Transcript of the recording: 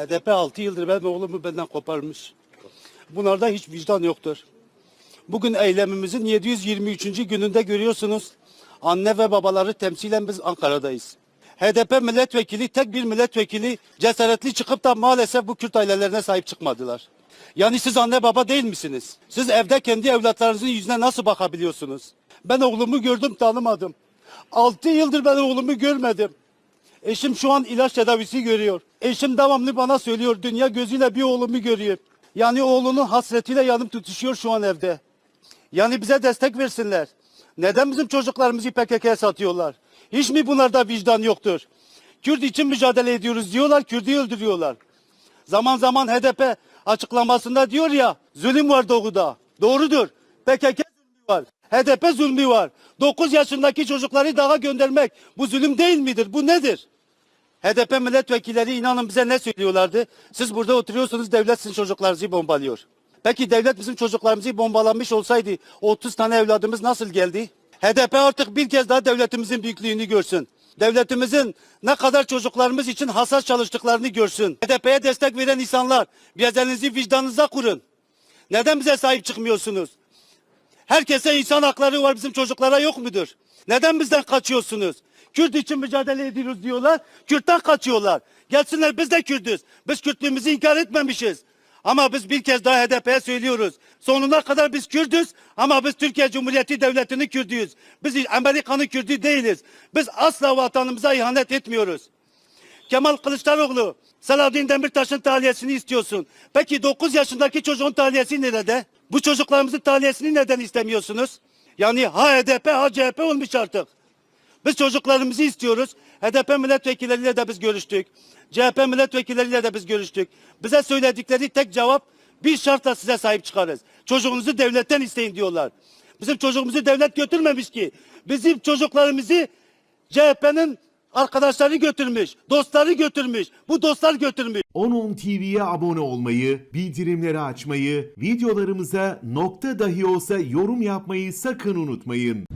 HDP 6 yıldır benim oğlumu benden koparmış. Bunlarda hiç vicdan yoktur. Bugün eylemimizin 723. gününde görüyorsunuz. Anne ve babaları temsilen biz Ankara'dayız. HDP milletvekili tek bir milletvekili cesaretli çıkıp da maalesef bu Kürt ailelerine sahip çıkmadılar. Yani siz anne baba değil misiniz? Siz evde kendi evlatlarınızın yüzüne nasıl bakabiliyorsunuz? Ben oğlumu gördüm tanımadım. 6 yıldır ben oğlumu görmedim. Eşim şu an ilaç tedavisi görüyor. Eşim devamlı bana söylüyor dünya gözüyle bir oğlumu görüyor. Yani oğlunun hasretiyle yanıp tutuşuyor şu an evde. Yani bize destek versinler. Neden bizim çocuklarımızı PKK'ya satıyorlar? Hiç mi bunlarda vicdan yoktur? Kürt için mücadele ediyoruz diyorlar, Kürt'ü öldürüyorlar. Zaman zaman HDP açıklamasında diyor ya, zulüm var doğuda. Doğrudur. PKK zulmü var. HDP zulmü var. 9 yaşındaki çocukları dağa göndermek bu zulüm değil midir? Bu nedir? HDP milletvekilleri inanın bize ne söylüyorlardı? Siz burada oturuyorsunuz devlet sizin çocuklarınızı bombalıyor. Peki devlet bizim çocuklarımızı bombalamış olsaydı 30 tane evladımız nasıl geldi? HDP artık bir kez daha devletimizin büyüklüğünü görsün. Devletimizin ne kadar çocuklarımız için hassas çalıştıklarını görsün. HDP'ye destek veren insanlar biraz elinizi vicdanınıza kurun. Neden bize sahip çıkmıyorsunuz? Herkese insan hakları var bizim çocuklara yok mudur? Neden bizden kaçıyorsunuz? Kürt için mücadele ediyoruz diyorlar. Kürt'ten kaçıyorlar. Gelsinler biz de Kürt'üz. Biz Kürtlüğümüzü inkar etmemişiz. Ama biz bir kez daha HDP'ye söylüyoruz. Sonuna kadar biz Kürdüz ama biz Türkiye Cumhuriyeti Devleti'nin Kürdüyüz. Biz Amerika'nın Kürdü değiliz. Biz asla vatanımıza ihanet etmiyoruz. Kemal Kılıçdaroğlu, Selahattin Demirtaş'ın tahliyesini istiyorsun. Peki 9 yaşındaki çocuğun tahliyesi nerede? Bu çocuklarımızın tahliyesini neden istemiyorsunuz? Yani ha HDP ha CHP olmuş artık. Biz çocuklarımızı istiyoruz. HDP milletvekilleriyle de biz görüştük. CHP milletvekilleriyle de biz görüştük. Bize söyledikleri tek cevap bir şartla size sahip çıkarız. Çocuğunuzu devletten isteyin diyorlar. Bizim çocuğumuzu devlet götürmemiş ki. Bizim çocuklarımızı CHP'nin arkadaşları götürmüş, dostları götürmüş. Bu dostlar götürmüş. 10.10 TV'ye abone olmayı, bildirimleri açmayı, videolarımıza nokta dahi olsa yorum yapmayı sakın unutmayın.